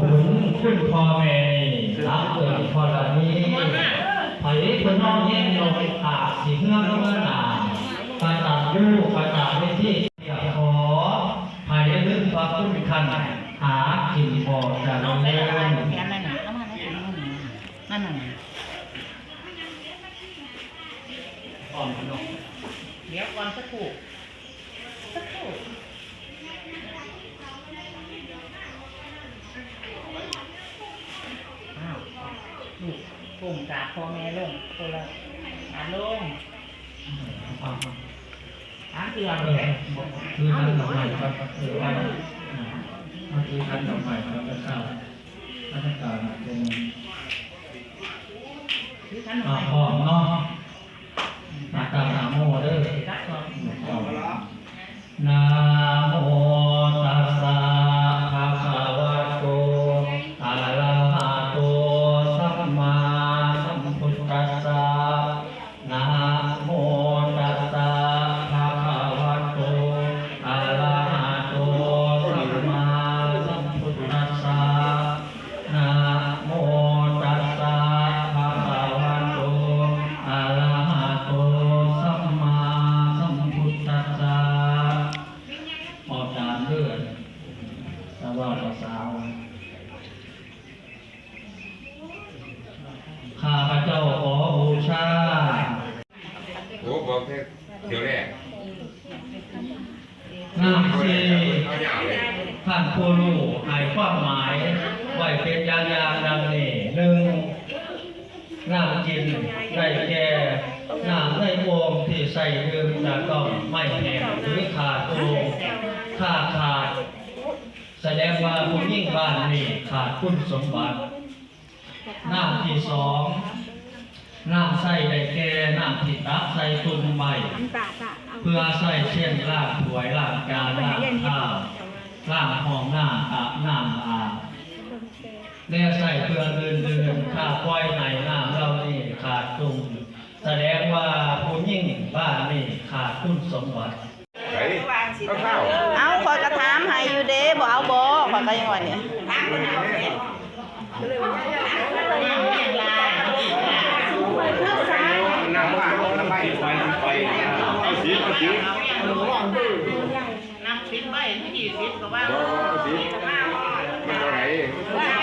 บุญคุณพ่อแม่รักเกิดพอละนี้ไผ่คนน้องแย่งลงอาสิเงื่อนเมื่อหนาประจับยู่ประจับในที่เดียวขอไผ่ลึกพระคุณคันหาขินพอจะน้องเลื่ได้อะไรอนแทนนั่นน่ะเอามาได้ถุงนึงนั่นน่ะอ่อนเนาะเดี๋ยวก่อนสักครู่สักครู่อ้าวลู ปุ่มกราบพ่อแม่ลงคนละอ่าลงถามเตือนเลยคือท่านดอกไม้ครับคือว่าเมื่อกี้ท่านดอกไม้ครับพระเจ้าพระเจ้าเป็นคือท่านอ่าเอาพร้อมเนาะมาตามหาโมเด้อ เลือดสำหรับสาวข้าพระเจ้าขอบูชาโอ้บอกแค่เดี๋ยวแรกน้ำซีเอาอย่างเลยท่านผู้รู้ให้ความหมายไว้เป็นอย่างอย่างดังนี้หนึ่งน้ำกินได้แก่น้ำในโอ่งที่ใส่ดื่มจะต้องไม่แห้งหรือขาดโอ่ง ถ้าขาด แสดงว่าผู้ยิ่งบ้านนี้ขาดคุณสมบัติน้ำที่สองน้ำใส่ได้แก่น้ำที่ตักใส่ตุ่มใหม่ เพื่อใส่เช่นล้างถ้วยล้างจานล้างข้าวล้างห้องน้ำอาบน้ำอาบและใส่เพื่ออื่นๆถ้าปล่อยในน้ำเรานี่ขาดตุ่มแสดงว่าผู้ยิ่งบ้านนี่ขาดคุณสมบัติ ไปเอาข้าว เอาคอยกระถามให้อยู่เด้บ่เอาบ่ขอย ก็ยังว่าเนี่ยน้ำว่าน้ำไปไฟไฟเอาสีเอาสีนับสิบใบที่ยี่สิบก็ว่าเดี๋ยวเอาสีมันเท่าไหร่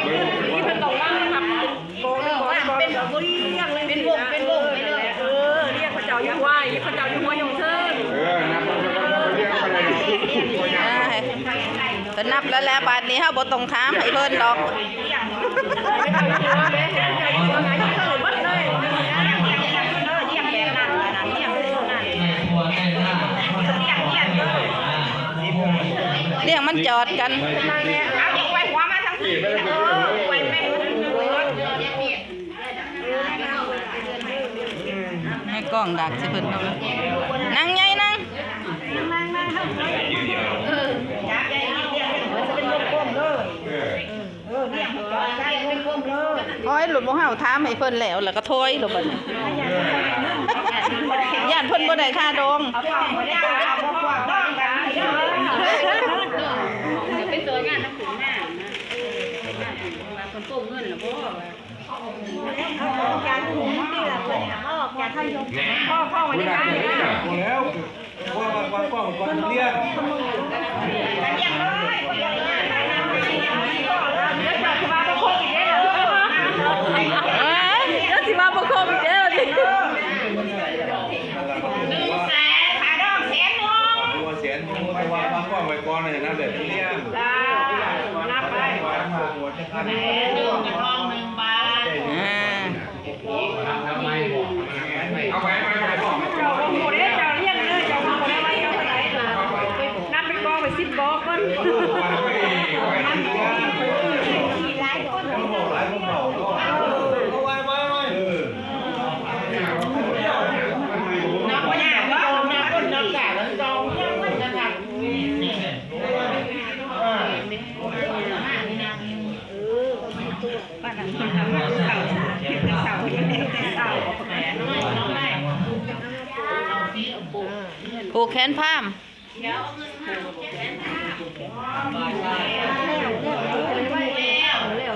เบิ่งเบิ่งเป็นบ่เรียกเลยเป็นวงเป็นวงไปเลยเออเรียกพระเจ้าอยู่ไหวพระเจ้าอยู่หัวยงเทิง เออนับมันก็เรียกไปเลยตัวอย่าง ก็นับแล้วแหล้วบาดนี้เฮาบ่ต้องถามให้เพิ่นดอกในครัวในหน้าก็ต้องขอให้ได้อ่ยมันจอดกันนี่ไม่ได้เป็นเรื่องเลยให้กล้องดักสิเพิ่นเอานั่งใหญ่นั่ง เออ โอ้ย หลุดบ่เฮาถามให้เพิ่นแล้วแล้วก็โทยลงบัดนี้ย่านเพิ่นบ่ได้ค่าดองไปสวยงานน้ำขุนหน้านะคนโกงเงินหรือบ่พ่อพ่อวันนี้นะแล้วว่าว่าว่าว่าว่าเรียก เอ้ยแล้วสิมาประคมอีกเด้อดิ ตัวแสนมึงไปว่าว่าว่าไว้ก่อนเลยนะเด็กเรียกนับไปว่า หัวจะพันหนึ่งกับทองหนึ่งบาท อ่าเอาไป กแขนพาม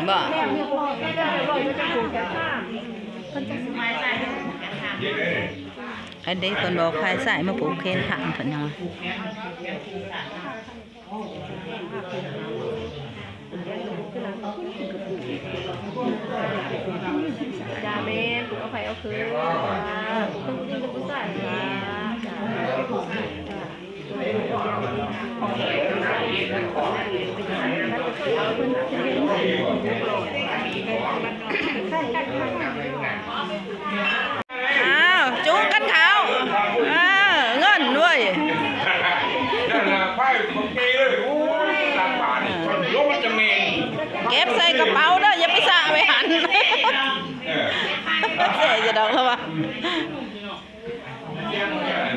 บ่อันนี้คนบอกใครใส่มาผูกแขนพามเพิ่นยังดาเมนผูกเอาไปเอาคืน อ้าวจุกกันเขาเออเงินด้วยนั่นแหละไพ่บางทีเลยโอ้ยสามบาทรถมันจะเมงเก็บใส่กระเป๋าเด้ออย่าไปสะไปหันเออเสียจะดอกเขาว่าเรา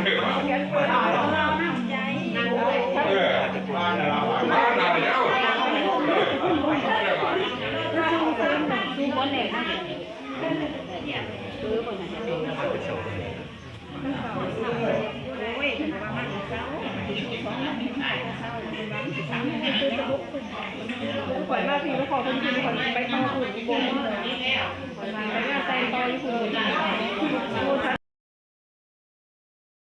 ข่อยมาพี่แล้วขอคนกินข่อไปต่อคุณบ่ข่อยมาแล้วงานแต่งตออยู่คุณ